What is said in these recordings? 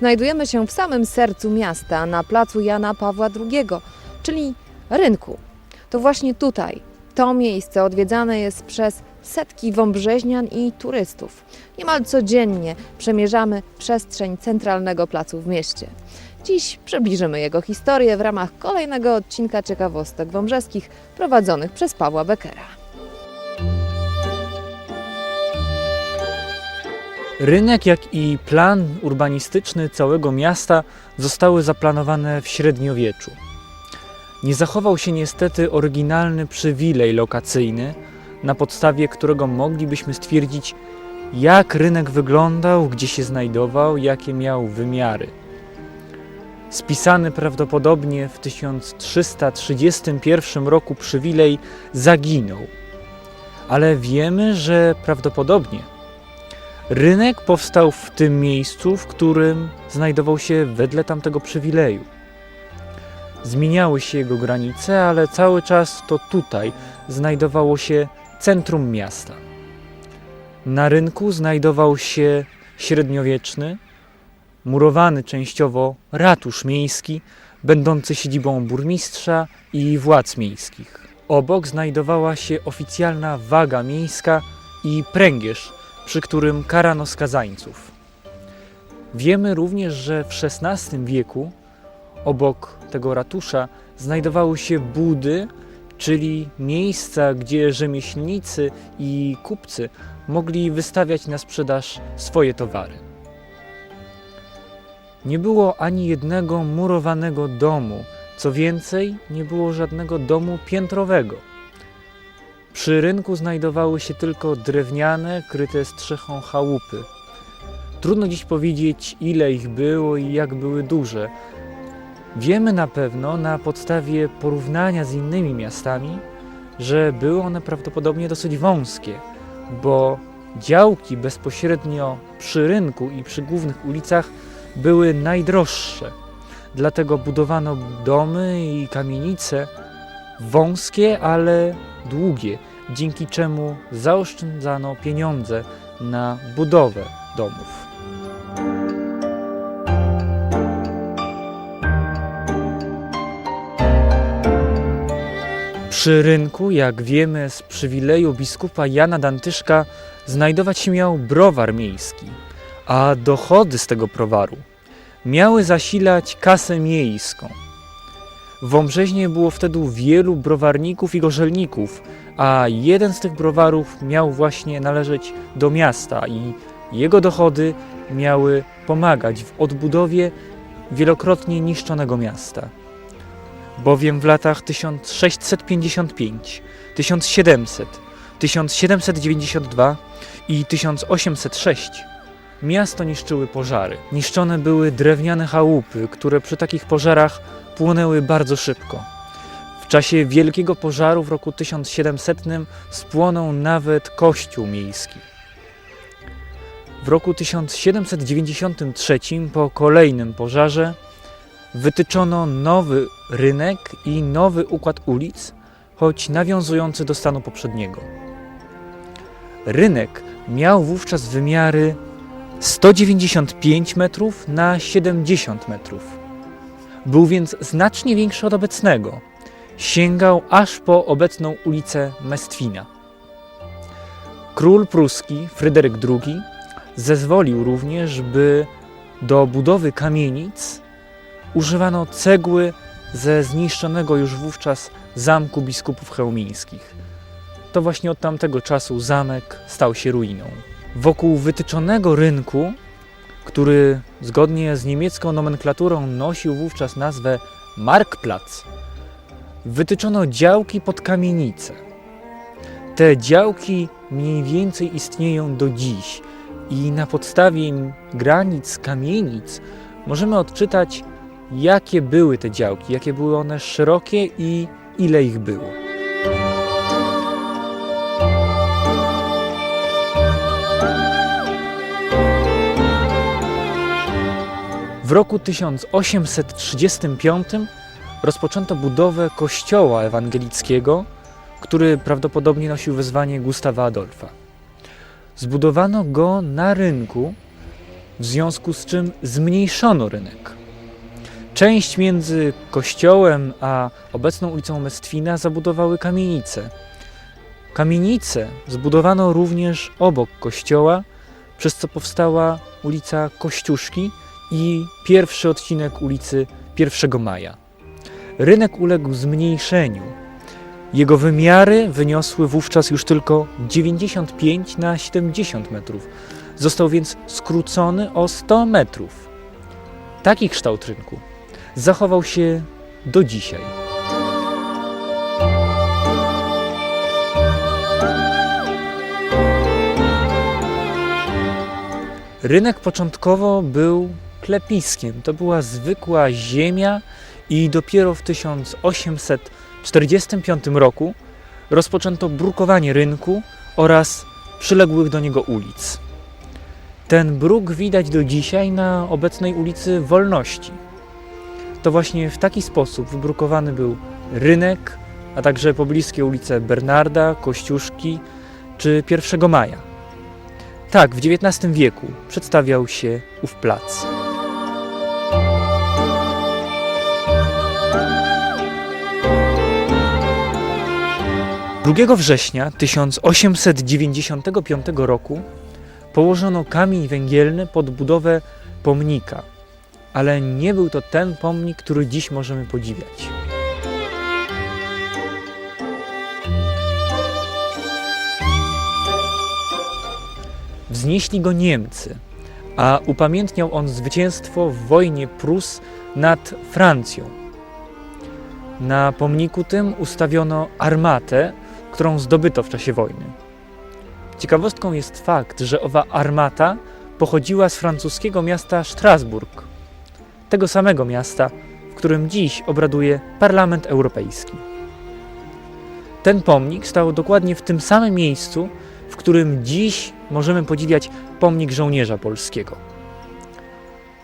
Znajdujemy się w samym sercu miasta, na placu Jana Pawła II, czyli rynku. To właśnie tutaj, to miejsce odwiedzane jest przez setki wąbrzeźnian i turystów. Niemal codziennie przemierzamy przestrzeń centralnego placu w mieście. Dziś przybliżymy jego historię w ramach kolejnego odcinka ciekawostek wąbrzeskich prowadzonych przez Pawła Beckera. Rynek, jak i plan urbanistyczny całego miasta zostały zaplanowane w średniowieczu. Nie zachował się niestety oryginalny przywilej lokacyjny, na podstawie którego moglibyśmy stwierdzić, jak rynek wyglądał, gdzie się znajdował, jakie miał wymiary. Spisany prawdopodobnie w 1331 roku przywilej zaginął, ale wiemy, że prawdopodobnie Rynek powstał w tym miejscu, w którym znajdował się wedle tamtego przywileju. Zmieniały się jego granice, ale cały czas to tutaj znajdowało się centrum miasta. Na rynku znajdował się średniowieczny, murowany częściowo ratusz miejski, będący siedzibą burmistrza i władz miejskich. Obok znajdowała się oficjalna waga miejska i pręgierz, przy którym karano skazańców. Wiemy również, że w XVI wieku obok tego ratusza znajdowały się budy, czyli miejsca, gdzie rzemieślnicy i kupcy mogli wystawiać na sprzedaż swoje towary. Nie było ani jednego murowanego domu, co więcej, nie było żadnego domu piętrowego. Przy rynku znajdowały się tylko drewniane, kryte strzechą chałupy. Trudno dziś powiedzieć, ile ich było i jak były duże. Wiemy na pewno na podstawie porównania z innymi miastami, że były one prawdopodobnie dosyć wąskie, bo działki bezpośrednio przy rynku i przy głównych ulicach były najdroższe. Dlatego budowano domy i kamienice wąskie, ale długie, dzięki czemu zaoszczędzano pieniądze na budowę domów. Przy rynku, jak wiemy z przywileju biskupa Jana Dantyszka, znajdować się miał browar miejski, a dochody z tego browaru miały zasilać kasę miejską. Wąbrzeźnie było wtedy wielu browarników i gorzelników, a jeden z tych browarów miał właśnie należeć do miasta i jego dochody miały pomagać w odbudowie wielokrotnie niszczonego miasta. Bowiem w latach 1655, 1700, 1792 i 1806 miasto niszczyły pożary. Niszczone były drewniane chałupy, które przy takich pożarach płonęły bardzo szybko. W czasie wielkiego pożaru w roku 1700 spłonął nawet kościół miejski. W roku 1793 po kolejnym pożarze wytyczono nowy rynek i nowy układ ulic, choć nawiązujący do stanu poprzedniego. Rynek miał wówczas wymiary 195 metrów na 70 metrów. Był więc znacznie większy od obecnego. Sięgał aż po obecną ulicę Mestwina. Król pruski Fryderyk II zezwolił również, by do budowy kamienic używano cegły ze zniszczonego już wówczas zamku biskupów chełmińskich. To właśnie od tamtego czasu zamek stał się ruiną. Wokół wytyczonego rynku, który zgodnie z niemiecką nomenklaturą nosił wówczas nazwę Marktplatz, wytyczono działki pod kamienice. Te działki mniej więcej istnieją do dziś i na podstawie granic kamienic możemy odczytać, jakie były te działki, jakie były one szerokie i ile ich było. W roku 1835 rozpoczęto budowę kościoła ewangelickiego, który prawdopodobnie nosił wezwanie Gustawa Adolfa. Zbudowano go na rynku, w związku z czym zmniejszono rynek. Część między kościołem a obecną ulicą Mestwina zabudowały kamienice. Kamienice zbudowano również obok kościoła, przez co powstała ulica Kościuszki i pierwszy odcinek ulicy 1 Maja. Rynek uległ zmniejszeniu. Jego wymiary wyniosły wówczas już tylko 95 na 70 metrów. Został więc skrócony o 100 metrów. Taki kształt rynku zachował się do dzisiaj. Rynek początkowo był klepiskiem. To była zwykła ziemia i dopiero w 1845 roku rozpoczęto brukowanie rynku oraz przyległych do niego ulic. Ten bruk widać do dzisiaj na obecnej ulicy Wolności. To właśnie w taki sposób wybrukowany był rynek, a także pobliskie ulice Bernarda, Kościuszki czy 1 Maja. Tak, w XIX wieku przedstawiał się ów plac. 2 września 1895 roku położono kamień węgielny pod budowę pomnika, ale nie był to ten pomnik, który dziś możemy podziwiać. Wznieśli go Niemcy, a upamiętniał on zwycięstwo w wojnie Prus nad Francją. Na pomniku tym ustawiono armatę, którą zdobyto w czasie wojny. Ciekawostką jest fakt, że owa armata pochodziła z francuskiego miasta Strasburg, tego samego miasta, w którym dziś obraduje Parlament Europejski. Ten pomnik stał dokładnie w tym samym miejscu, w którym dziś możemy podziwiać pomnik żołnierza polskiego.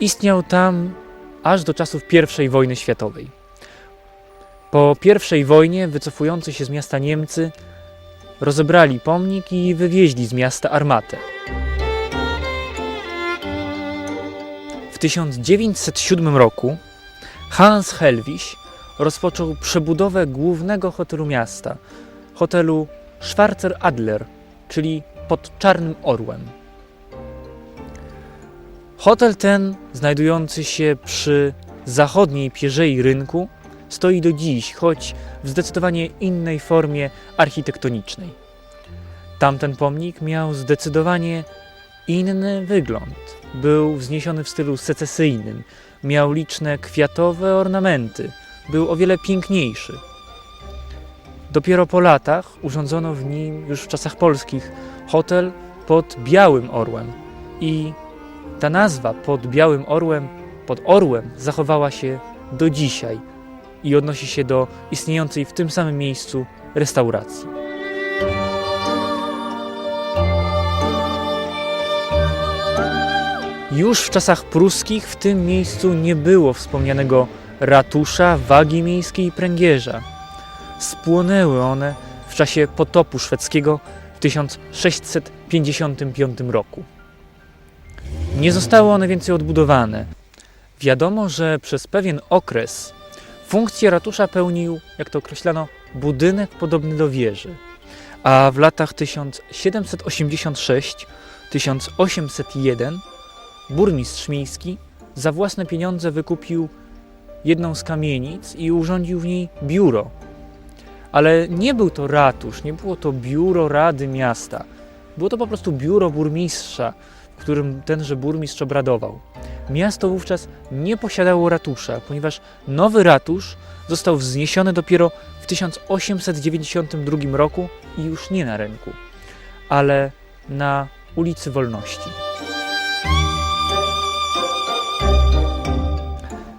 Istniał tam aż do czasów I wojny światowej. Po I wojnie wycofujący się z miasta Niemcy rozebrali pomnik i wywieźli z miasta armatę. W 1907 roku Hans Helwig rozpoczął przebudowę głównego hotelu miasta, hotelu Schwarzer Adler, czyli pod Czarnym Orłem. Hotel ten, znajdujący się przy zachodniej pierzei rynku, stoi do dziś, choć w zdecydowanie innej formie architektonicznej. Tamten pomnik miał zdecydowanie inny wygląd. Był wzniesiony w stylu secesyjnym, miał liczne kwiatowe ornamenty, był o wiele piękniejszy. Dopiero po latach urządzono w nim, już w czasach polskich, hotel pod Białym Orłem i ta nazwa pod Białym Orłem, pod Orłem zachowała się do dzisiaj i odnosi się do istniejącej w tym samym miejscu restauracji. Już w czasach pruskich w tym miejscu nie było wspomnianego ratusza, wagi miejskiej i pręgierza. Spłonęły one w czasie potopu szwedzkiego w 1655 roku. Nie zostały one więcej odbudowane. Wiadomo, że przez pewien okres funkcję ratusza pełnił, jak to określano, budynek podobny do wieży. A w latach 1786-1801 burmistrz miejski za własne pieniądze wykupił jedną z kamienic i urządził w niej biuro. Ale nie był to ratusz, nie było to biuro Rady Miasta. Było to po prostu biuro burmistrza, w którym tenże burmistrz obradował. Miasto wówczas nie posiadało ratusza, ponieważ nowy ratusz został wzniesiony dopiero w 1892 roku i już nie na rynku, ale na ulicy Wolności.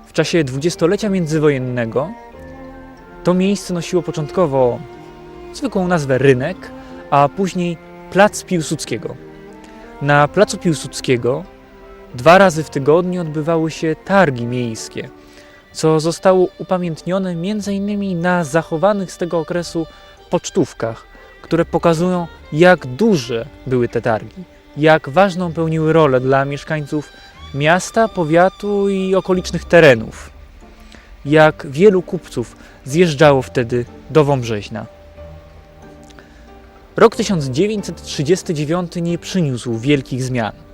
W czasie dwudziestolecia międzywojennego to miejsce nosiło początkowo zwykłą nazwę Rynek, a później Plac Piłsudskiego. Na Placu Piłsudskiego dwa razy w tygodniu odbywały się targi miejskie, co zostało upamiętnione m.in. na zachowanych z tego okresu pocztówkach, które pokazują, jak duże były te targi, jak ważną pełniły rolę dla mieszkańców miasta, powiatu i okolicznych terenów. Jak wielu kupców zjeżdżało wtedy do Wąbrzeźna. Rok 1939 nie przyniósł wielkich zmian.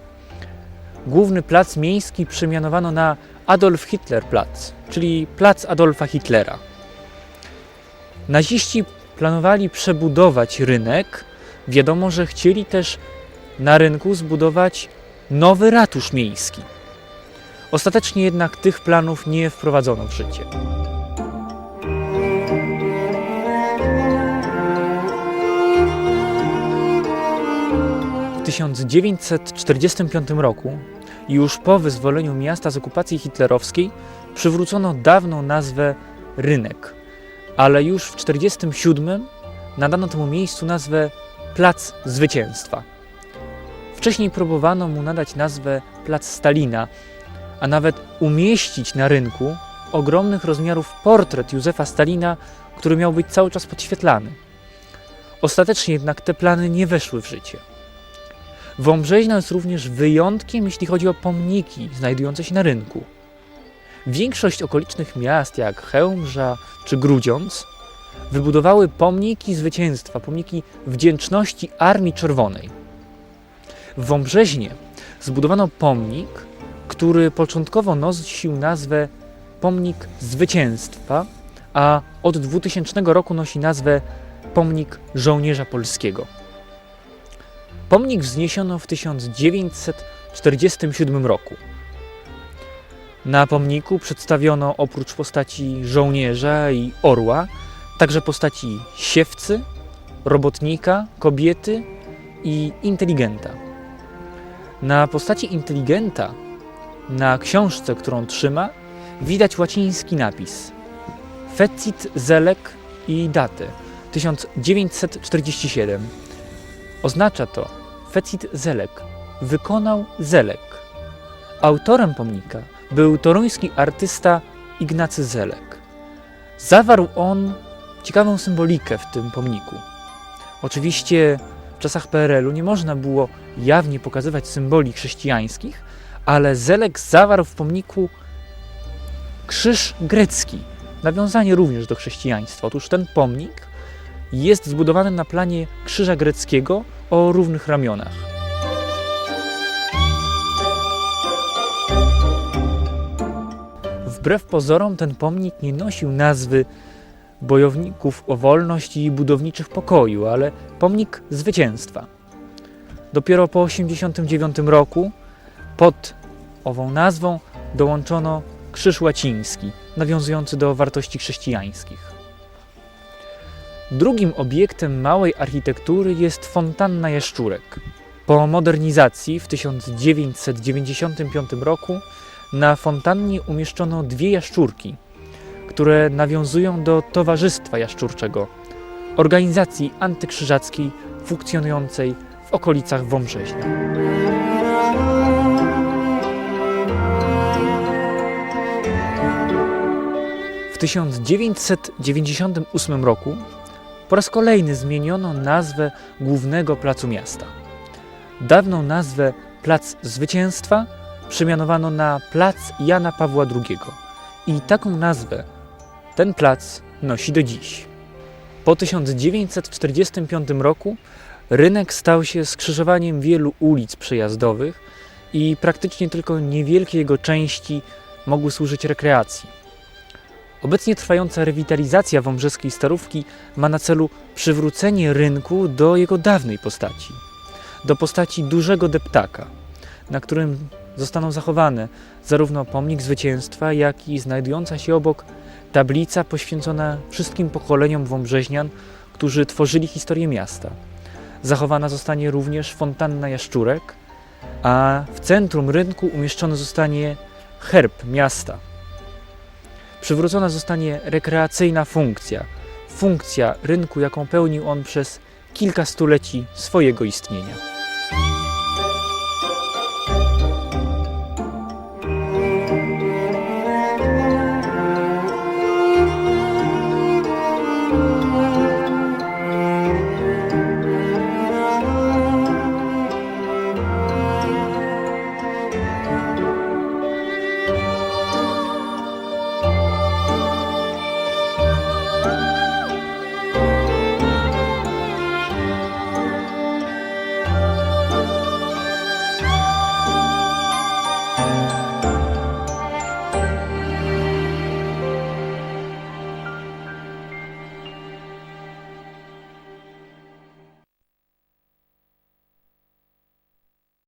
Główny plac miejski przemianowano na Adolf Hitler Platz, czyli plac Adolfa Hitlera. Naziści planowali przebudować rynek. Wiadomo, że chcieli też na rynku zbudować nowy ratusz miejski. Ostatecznie jednak tych planów nie wprowadzono w życie. 1945 roku, już po wyzwoleniu miasta z okupacji hitlerowskiej, przywrócono dawną nazwę rynek, ale już w 1947 nadano temu miejscu nazwę Plac Zwycięstwa. Wcześniej próbowano mu nadać nazwę Plac Stalina, a nawet umieścić na rynku ogromnych rozmiarów portret Józefa Stalina, który miał być cały czas podświetlany. Ostatecznie jednak te plany nie weszły w życie. Wąbrzeźna jest również wyjątkiem, jeśli chodzi o pomniki znajdujące się na rynku. Większość okolicznych miast, jak Chełmża czy Grudziądz, wybudowały pomniki zwycięstwa, pomniki wdzięczności Armii Czerwonej. W Wąbrzeźnie zbudowano pomnik, który początkowo nosił nazwę Pomnik Zwycięstwa, a od 2000 roku nosi nazwę Pomnik Żołnierza Polskiego. Pomnik wzniesiono w 1947 roku. Na pomniku przedstawiono oprócz postaci żołnierza i orła także postaci siewcy, robotnika, kobiety i inteligenta. Na postaci inteligenta na książce, którą trzyma, widać łaciński napis Fecit Zelek i datę 1947. Oznacza to Fecit Zelek wykonał Zelek. Autorem pomnika był toruński artysta Ignacy Zelek. Zawarł on ciekawą symbolikę w tym pomniku. Oczywiście w czasach PRL-u nie można było jawnie pokazywać symboli chrześcijańskich, ale Zelek zawarł w pomniku krzyż grecki, nawiązanie również do chrześcijaństwa. Otóż ten pomnik jest zbudowany na planie krzyża greckiego o równych ramionach. Wbrew pozorom ten pomnik nie nosił nazwy bojowników o wolność i budowniczych pokoju, ale pomnik zwycięstwa. Dopiero po 1989 roku pod ową nazwą dołączono krzyż łaciński, nawiązujący do wartości chrześcijańskich. Drugim obiektem małej architektury jest fontanna Jaszczurek. Po modernizacji w 1995 roku na fontannie umieszczono dwie jaszczurki, które nawiązują do Towarzystwa Jaszczurczego, organizacji antykrzyżackiej funkcjonującej w okolicach Wąbrzeźnia. W 1998 roku po raz kolejny zmieniono nazwę głównego placu miasta. Dawną nazwę Plac Zwycięstwa przemianowano na Plac Jana Pawła II i taką nazwę ten plac nosi do dziś. Po 1945 roku rynek stał się skrzyżowaniem wielu ulic przejazdowych i praktycznie tylko niewielkie jego części mogły służyć rekreacji. Obecnie trwająca rewitalizacja wąbrzeskiej starówki ma na celu przywrócenie rynku do jego dawnej postaci. Do postaci dużego deptaka, na którym zostaną zachowane zarówno pomnik zwycięstwa, jak i znajdująca się obok tablica poświęcona wszystkim pokoleniom wąbrzeźnian, którzy tworzyli historię miasta. Zachowana zostanie również fontanna Jaszczurek, a w centrum rynku umieszczony zostanie herb miasta. Przywrócona zostanie rekreacyjna funkcja, funkcja rynku, jaką pełnił on przez kilka stuleci swojego istnienia.